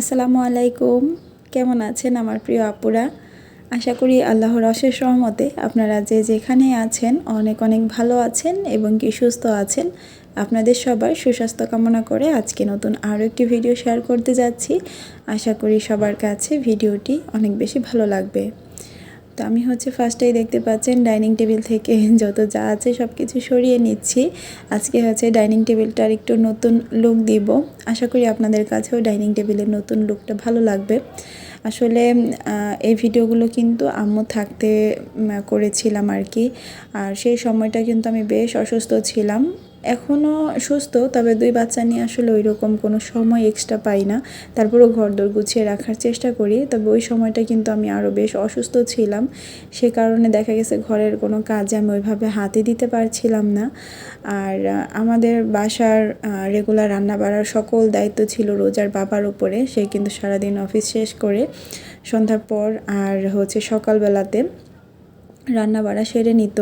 আসসালামু আলাইকুম। কেমন আছেন আমার প্রিয় আপুরা? আশা করি আল্লাহর অশেষ রহমতে আপনারা যে যেখানে আছেন, অনেক অনেক ভালো আছেন এবং কি সুস্থ আছেন, আপনাদের সবার সুস্বাস্থ্য কামনা করে আজকে নতুন আরও একটি ভিডিও শেয়ার করতে যাচ্ছি। আশা করি সবার কাছে ভিডিওটি অনেক বেশি ভালো লাগবে। তো আমি হচ্ছে ফার্স্টেই দেখতে পাচ্ছেন ডাইনিং টেবিল থেকে যত যা আছে সব কিছু সরিয়ে নিচ্ছি। আজকে হচ্ছে ডাইনিং টেবিলটার একটু নতুন লুক দিব। আশা করি আপনাদের কাছেও ডাইনিং টেবিলের নতুন লুকটা ভালো লাগবে। আসলে এই ভিডিওগুলো কিন্তু আম্মু থাকতে করেছিলাম আর কি। আর সেই সময়টা কিন্তু আমি বেশ অসুস্থ ছিলাম। এখনও সুস্থ, তবে দুই বাচ্চা নিয়ে আসলে ওই রকম কোনো সময় এক্সট্রা পাই না। তারপরেও ঘরদোর গুছিয়ে রাখার চেষ্টা করি, তবে ওই সময়টা কিন্তু আমি আরও বেশ অসুস্থ ছিলাম। সে কারণে দেখা গেছে ঘরের কোনো কাজে আমি ওইভাবে হাতে দিতে পারছিলাম না। আর আমাদের বাসার রেগুলার রান্না বাড়ার সকল দায়িত্ব ছিল রোজার বাবার উপরে, সে কিন্তু সারাদিন অফিস শেষ করে সন্ধ্যার পর, আর হচ্ছে সকালবেলাতে রান্না বাড়া সেরে নিত।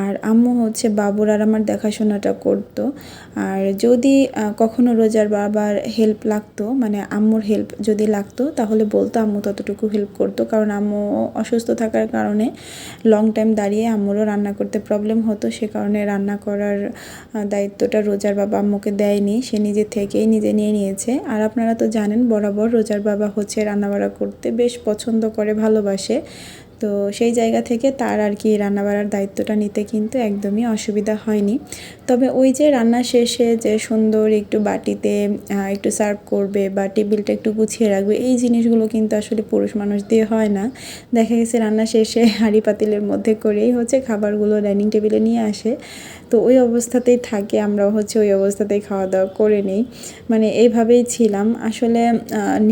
আর আম্মু হচ্ছে বাবুর আর আমার দেখাশোনাটা করত। আর যদি কখনো রোজার বাবার হেল্প লাগতো মানে আম্মুর হেল্প যদি লাগতো, তাহলে বলতো আম্মু ততটুকু হেল্প করতো। কারণ আম্মু অসুস্থ থাকার কারণে লং টাইম দাঁড়িয়ে আম্মুরও রান্না করতে প্রবলেম হতো। সে কারণে রান্না করার দায়িত্বটা রোজার বাবা আম্মুকে দেয়নি। সে নিজে থেকেই নিজে নিয়ে নিয়েছে। আর আপনারা তো জানেন, বরাবর রোজার বাবা হচ্ছে রান্নাবাড়া করতে বেশ পছন্দ করে, ভালোবাসে। তো সেই জায়গা থেকে তার আর কি রান্নাবাড়ার দায়িত্বটা নিতে কিন্তু একদমই অসুবিধা হয়নি। তবে ওই যে রান্না শেষে যে সুন্দর একটু বাটিতে একটু সার্ভ করবে বা টেবিলটা একটু গুছিয়ে রাখবে, এই জিনিসগুলো কিন্তু আসলে পুরুষ মানুষ দিয়ে হয় না। দেখা গেছে রান্না শেষে হাঁড়ি পাতিলের মধ্যে করেই হচ্ছে খাবারগুলো ডাইনিং টেবিলে নিয়ে আসে। তো ওই অবস্থাতেই থাকে আমরা হচ্ছে ওই অবস্থাতেই খাওয়া দাওয়া করে নিই। মানে এইভাবেই ছিলাম। আসলে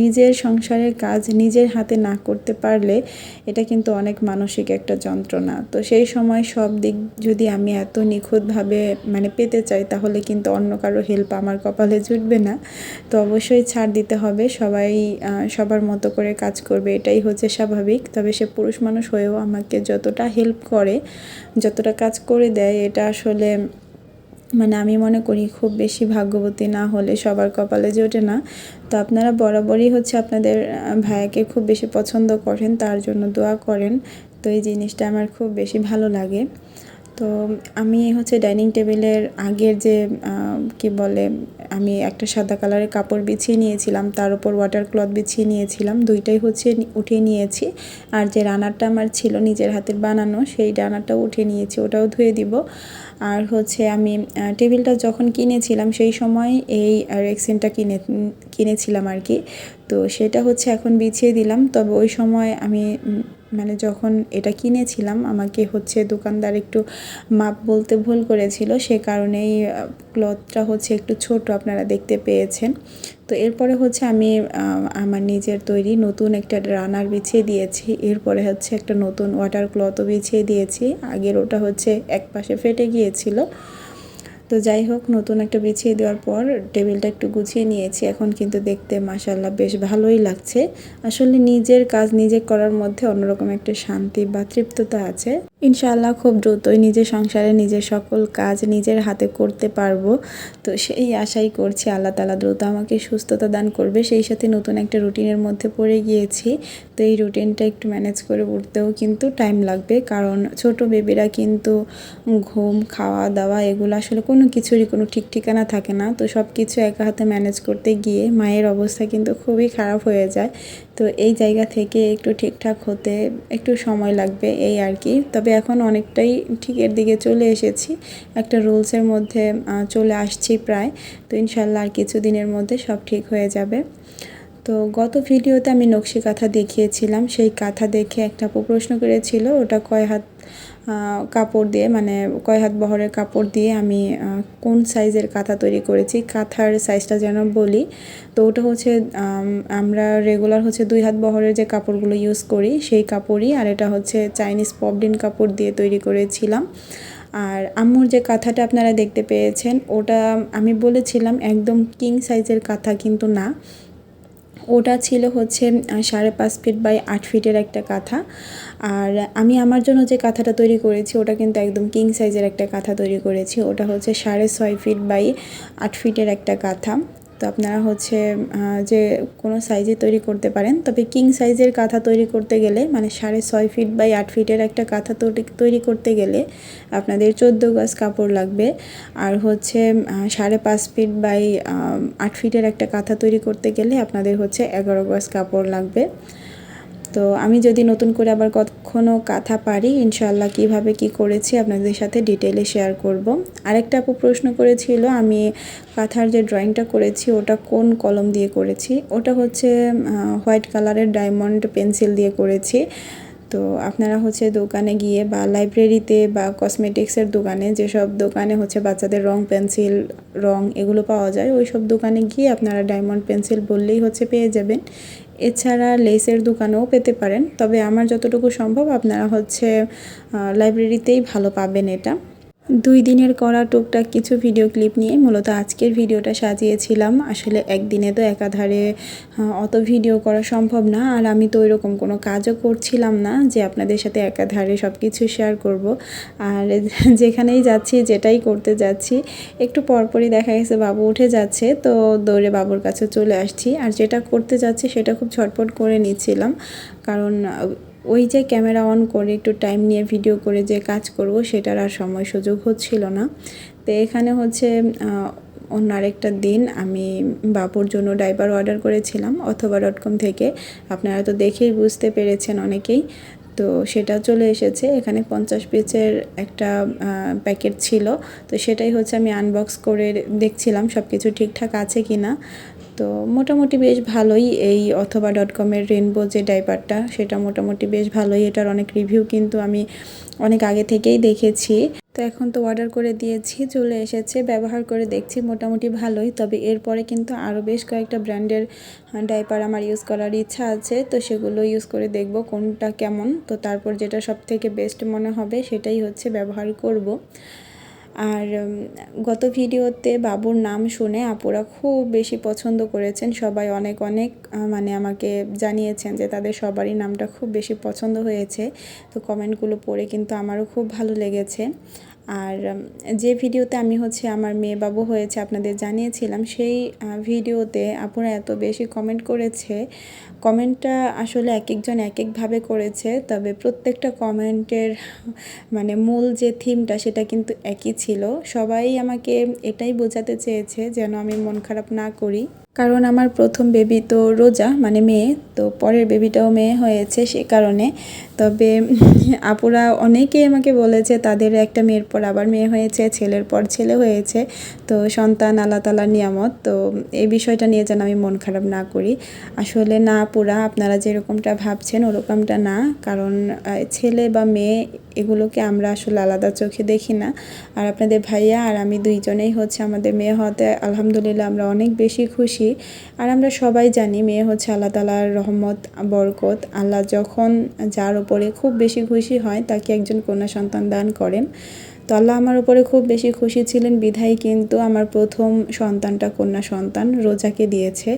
নিজের সংসারের কাজ নিজের হাতে না করতে পারলে এটা কিন্তু অনেক মানসিক একটা যন্ত্রণা। তো সেই সময় সব দিক যদি আমি এত নিখুঁতভাবে মানে পেতে চাই, তাহলে কিন্তু অন্য কারও হেল্প আমার কপালে জুটবে না। তো অবশ্যই ছাড় দিতে হবে। সবাই সবার মতো করে কাজ করবে, এটাই হচ্ছে স্বাভাবিক। তবে সে পুরুষ মানুষ হয়েও আমাকে যতটা হেল্প করে, যতটা কাজ করে দেয়, এটা আসলে মানে আমি মনে করি খুব বেশি ভাগ্যবতী না হলে সবার কপালে জোটে না। তো আপনারা বরাবরই হচ্ছে আপনাদের ভাইয়াকে খুব বেশি পছন্দ করেন, তার জন্য দোয়া করেন। তো এই জিনিসটা আমার খুব বেশি ভালো লাগে। তো আমি হচ্ছে ডাইনিং টেবিলের আগের যে কি বলে, আমি একটা সাদা কালারের কাপড় বিছিয়ে নিয়েছিলাম, তার উপর ওয়াটার ক্লথ বিছিয়ে নিয়েছিলাম, দুইটাই হচ্ছে উঠিয়ে নিয়েছি। আর যে রানারটা আমার ছিল নিজের হাতের বানানো, সেই রানারটাও উঠিয়ে নিয়েছি, ওটাও ধুয়ে দিব। আর হচ্ছে আমি টেবিলটা যখন কিনেছিলাম সেই সময় এই রেক্সিনটা কিনে, কিনেছিলাম আর কি। তো সেটা হচ্ছে এখন বিছিয়ে দিলাম। তবে ওই সময় আমি মানে যখন এটা কিনেছিলাম, আমাকে হচ্ছে দোকানদার একটু মাপ বলতে ভুল করেছিল, সে কারণেই ক্লথটা হচ্ছে একটু ছোট, আপনারা দেখতে পেয়েছেন। তো এরপরে হচ্ছে আমি আমার নিজের তৈরি নতুন একটা রানার বিছিয়ে দিয়েছি। এরপরে হচ্ছে একটা নতুন ওয়াটার ক্লথও বিছিয়ে দিয়েছি। আগের ওটা হচ্ছে এক পাশে ফেটে গিয়েছিল। তো যাই হোক, নতুন একটা বিছিয়ে দেওয়ার পর টেবিলটা একটু গুছিয়ে নিয়েছি। এখন কিন্তু দেখতে মাসাল্লাহ বেশ ভালোই লাগছে। আসলে নিজের কাজ নিজে করার মধ্যে অন্যরকম একটা শান্তি বা তৃপ্ততা আছে। ইনশাআল্লাহ খুব দ্রুতই নিজের সংসারে নিজের সকল কাজ নিজের হাতে করতে পারব। তো সেই আশাই করছি আল্লাহ তালা দ্রুত আমাকে সুস্থতা দান করবে। সেই সাথে নতুন একটা রুটিনের মধ্যে পড়ে গিয়েছি। তো এই রুটিনটা একটু ম্যানেজ করে উঠতেও কিন্তু টাইম লাগবে। কারণ ছোট বেবিরা কিন্তু ঘুম খাওয়া দাওয়া এগুলো আসলে কোনো কিছুরই কোনো ঠিক ঠিকানা থাকে না। তো সব কিছু একা হাতে ম্যানেজ করতে গিয়ে মায়ের অবস্থা কিন্তু খুবই খারাপ হয়ে যায়। তো এই জায়গা থেকে একটু ঠিকঠাক হতে একটু সময় লাগবে এই আর কি। তবে এখন অনেকটাই ঠিকের দিকে চলে এসেছি। একটা রুলসের মধ্যে চলে আসছি প্রায়। তো ইনশাল্লাহ আর কিছু দিনের মধ্যে সব ঠিক হয়ে যাবে। তো গত ভিডিওতে আমি নকশি কাঁথা দেখিয়েছিলাম। সেই কাঁথা দেখে একটা প্রশ্ন করেছিল, ওটা কয় হাত কাপড় দিয়ে মানে কয় হাত বহরের কাপড় দিয়ে আমি কোন সাইজের কাঁথা তৈরি করেছি, কাঁথার সাইজটা যেন বলি। তো ওটা হচ্ছে আমরা রেগুলার হচ্ছে দুই হাত বহরের যে কাপড়গুলো ইউজ করি, সেই কাপড়ই, আর এটা হচ্ছে চাইনিজ পপডিন কাপড় দিয়ে তৈরি করেছিলাম। আর আম্মুর যে কাঁথাটা আপনারা দেখতে পেয়েছেন, ওটা আমি বলেছিলাম একদম কিং সাইজের কাঁথা কিন্তু না। ওটা ছিল হচ্ছে সাড়ে পাঁচ ফিট বাই আট ফিটের একটা কাঁথা। আর আমি আমার জন্য যে কাঁথাটা তৈরি করেছি, ওটা কিন্তু একদম কিং সাইজের একটা কাঁথা তৈরি করেছি। ওটা হচ্ছে সাড়ে ছয় ফিট বাই আট ফিটের একটা কাঁথা। তো আপনারা হচ্ছে যে কোনো সাইজে তৈরি করতে পারেন। তবে কিং সাইজের কাঁথা তৈরি করতে গেলে মানে সাড়ে ছয় ফিট বাই আট ফিটের একটা কাঁথা তৈরি- করতে গেলে আপনাদের চোদ্দ গজ কাপড় লাগবে। আর হচ্ছে সাড়ে পাঁচ ফিট বাই আট ফিটের একটা কাঁথা তৈরি করতে গেলে আপনাদের হচ্ছে এগারো গজ কাপড় লাগবে। তো আমি যদি নতুন করে আবার কখনো কাঁথা পারি ইনশাল্লাহ কীভাবে কি করেছি আপনাদের সাথে ডিটেলে শেয়ার করব। আরেকটা আপু প্রশ্ন করেছিল, আমি কাঁথার যে ড্রয়িংটা করেছি, ওটা কোন কলম দিয়ে করেছি? ওটা হচ্ছে হোয়াইট কালারের ডায়মন্ড পেন্সিল দিয়ে করেছি। তো আপনারা হচ্ছে দোকানে গিয়ে বা লাইব্রেরিতে বা কসমেটিক্সের দোকানে, যেসব দোকানে হচ্ছে বাচ্চাদের রং পেন্সিল, রং এগুলো পাওয়া যায় ওই সব দোকানে গিয়ে আপনারা ডায়মন্ড পেন্সিল বললেই হচ্ছে পেয়ে যাবেন। এছাড়া লেসের দোকানেও পেতে পারেন। তবে আমার যতটুকু সম্ভব আপনারা হচ্ছে লাইব্রেরিতেই ভালো পাবেন এটা। দুই দিনের করা টুকটাক কিছু ভিডিও ক্লিপ নিয়ে মূলত আজকের ভিডিওটা সাজিয়েছিলাম। আসলে একদিনে তো একাধারে অত ভিডিও করা সম্ভব না। আর আমি তো ওইরকম কোনো কাজও করছিলাম না যে আপনাদের সাথে একাধারে সব কিছু শেয়ার করব। আর যেখানেই যাচ্ছি, যেটাই করতে যাচ্ছি, একটু পরপরই দেখা গেছে বাবু উঠে যাচ্ছে, তো দৌড়ে বাবুর কাছে চলে আসছি। আর যেটা করতে যাচ্ছি, সেটা খুব ঝটপট করে নিচ্ছিলাম। কারণ ওই যে ক্যামেরা অন করে একটু টাইম নিয়ে ভিডিও করে যে কাজ করব, সেটার আর সময় সুযোগ হচ্ছিল না। তো এখানে হচ্ছে অন্য আরেকটা দিন আমি বাবুর জন্য ডাইপার অর্ডার করেছিলাম, অথবা ডট কম থেকে। আপনারা তো দেখেই বুঝতে পেরেছেন অনেকেই। তো সেটা চলে এসেছে। এখানে পঞ্চাশ পিসের একটা প্যাকেট ছিল। তো সেটাই হচ্ছে আমি আনবক্স করে দেখছিলাম সব কিছু ঠিকঠাক আছে কি না তো মোটামুটি বেশ ভালোই এই অথবা ডট কমের রেনবো যে ডাইপারটা সেটা মোটামুটি বেশ ভালোই। এটার অনেক রিভিউ কিন্তু আমি অনেক আগে থেকেই দেখেছি। তো এখন তো অর্ডার করে দিয়েছি, চলে এসেছে, ব্যবহার করে দেখছি, মোটামুটি ভালোই। তবে এরপরে কিন্তু আরও বেশ কয়েকটা ব্র্যান্ডের ডাইপার আমার ইউজ করার ইচ্ছা আছে। তো সেগুলো ইউজ করে দেখব কোনটা কেমন। তো তারপর যেটা সব থেকে বেস্ট মনে হবে, সেটাই হচ্ছে ব্যবহার করব। আর গত ভিডিওতে বাবুর নাম শুনে আপুরা খুব বেশি পছন্দ করেছেন। সবাই অনেক অনেক মানে আমাকে জানিয়েছেন যে তাদের সবারই নামটা খুব বেশি পছন্দ হয়েছে। তো কমেন্টগুলো পড়ে কিন্তু আমারও খুব ভালো লেগেছে। আর যে ভিডিওতে আমি হচ্ছে আমার মেয়ে বাবু হয়েছে আপনাদের জানিয়েছিলাম, সেই ভিডিওতে আপুরা এত বেশি কমেন্ট করেছে। কমেন্টটা আসলে এক একজন এক একভাবে করেছে, তবে প্রত্যেকটা কমেন্টের মানে মূল যে থিমটা সেটা কিন্তু একই ছিল। সবাই আমাকে এটাই বোঝাতে চেয়েছে যেন আমি মন খারাপ না করি। কারণ আমার প্রথম বেবি তো রোজা মানে মেয়ে, তো পরের বেবিটাও মেয়ে হয়েছে সে কারণে। তবে আপুরা অনেকেই আমাকে বলেছে, তাদের একটা মেয়ের পর আবার মেয়ে হয়েছে, ছেলের পর ছেলে হয়েছে, তো সন্তান আল্লাহ তালার নিয়ামত, তো এই বিষয়টা নিয়ে যেন আমি মন খারাপ না করি। আসলে না আপুরা, আপনারা যেরকমটা ভাবছেন ওরকমটা না, কারণ ছেলে বা মেয়ে এগুলোকে আমরা আসলে আলাদা চোখে দেখি না। আর আপনাদের ভাইয়া আর আমি দুইজনেই হচ্ছে আমাদের মেয়ে হতে আলহামদুলিল্লাহ আমরা অনেক বেশি খুশি। আর আমরা সবাই জানি মেয়ে হচ্ছে আল্লাহ তালার রহমত, বরকত। আল্লাহ যখন যার ওপরে খুব বেশি খুশি হয়, তাকে একজন কন্যা সন্তান দান করেন। তো আল্লাহ আমার উপরে খুব বেশি খুশি ছিলেন। বিধায় কিন্তু আমার প্রথম সন্তানটা কন্যা সন্তান রোজাকে দিয়েছে।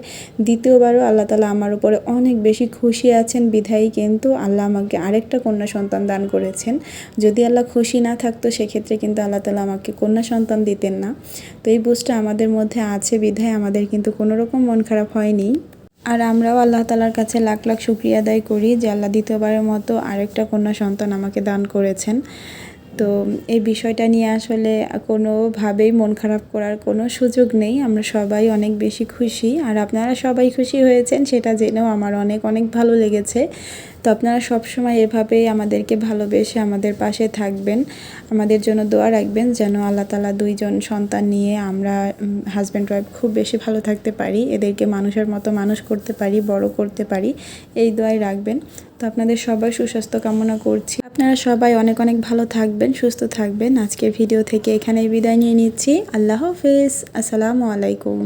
দ্বিতীয়বারও আল্লাহ তালা আমার উপরে অনেক বেশি খুশি আছেন। বিধায় কিন্তু আল্লাহ আমাকে আরেকটা কন্যা সন্তান দান করেছেন। যদি আল্লাহ খুশি না থাকতো, সেক্ষেত্রে কিন্তু আল্লাহ তালা আমাকে কন্যা সন্তান দিতেন না। তো এই বুঝটা আমাদের মধ্যে আছে। বিধায় আমাদের কিন্তু কোনো রকম মন খারাপ হয়নি। আর আমরাও আল্লাহ তালার কাছে লাখ লাখ শুক্রিয়া আদায় করি যে আল্লাহ দ্বিতীয়বারের মতো আরেকটা কন্যা সন্তান আমাকে দান করেছেন। তো এই বিষয়টা নিয়ে আসলে কোনোভাবেই মন খারাপ করার কোনো সুযোগ নেই। আমরা সবাই অনেক বেশি খুশি। আর আপনারা সবাই খুশি হয়েছেন, সেটা জেনেও আমার অনেক অনেক ভালো লেগেছে। তো আপনারা সবসময় এভাবেই আমাদেরকে ভালোবেসে আমাদের পাশে থাকবেন। আমাদের জন্য দোয়া রাখবেন যেন আল্লাহ তালা দুইজন সন্তান নিয়ে আমরা হাজব্যান্ড ওয়াইফ খুব বেশি ভালো থাকতে পারি। এদেরকে মানুষের মতো মানুষ করতে পারি, বড় করতে পারি। এই দোয়াই রাখবেন। তো আপনাদের সবাই সুস্বাস্থ্য কামনা করছি। আপনারা সবাই অনেক অনেক ভালো থাকবেন, সুস্থ থাকবেন। আজকের ভিডিও থেকে এখানেই বিদায় নিয়ে নিচ্ছি। আল্লাহ হাফেজ। আসসালামু আলাইকুম।